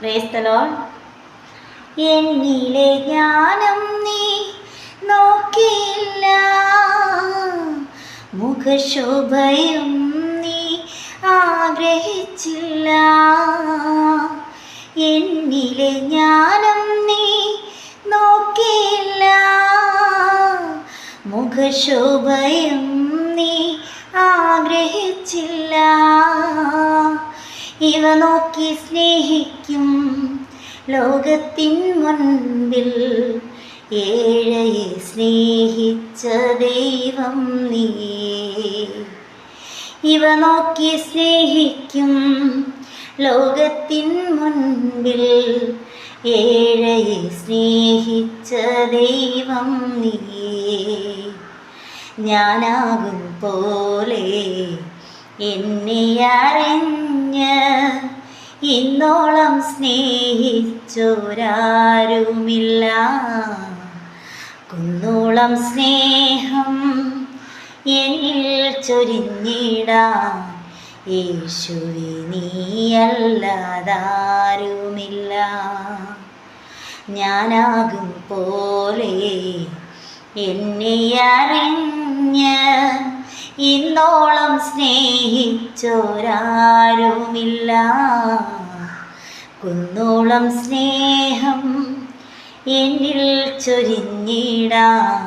പ്രേസ്തലോ എന്നിലെ ജ്ഞാനം നീ നോക്കിയില്ല മുഖശോഭയും നീ ആഗ്രഹിച്ചില്ല. എന്നിലെ ജ്ഞാനം നീ നോക്കിയില്ല മുഖശോഭയും നീ ആഗ്രഹിച്ചില്ല. ഇവ നോക്കി സ്നേഹിക്കും ലോകത്തിൻ മുൻപിൽ. ഏഴയെ സ്നേഹിച്ച ദൈവം നീ. ഇവ നോക്കി സ്നേഹിക്കും ലോകത്തിൻ മുൻപിൽ. ഏഴയെ സ്നേഹിച്ച ദൈവം നീ. ഞാനാകും പോലെ എന്നെ അറിഞ്ഞ് ഇന്നോളം സ്നേഹിച്ചോരാരുമില്ല. കുന്നോളം സ്നേഹം എന്നിൽ ചൊരിഞ്ഞിടാൻ യേശുവി നീയല്ലാതാരുമില്ല ഞാനാകും പോലെ. എന്നെ അറിഞ്ഞ് ഇന്നോളം സ്നേഹിച്ചോരാരുമില്ല. കുന്നോളം സ്നേഹം എന്നിൽ ചൊരിഞ്ഞിടാം.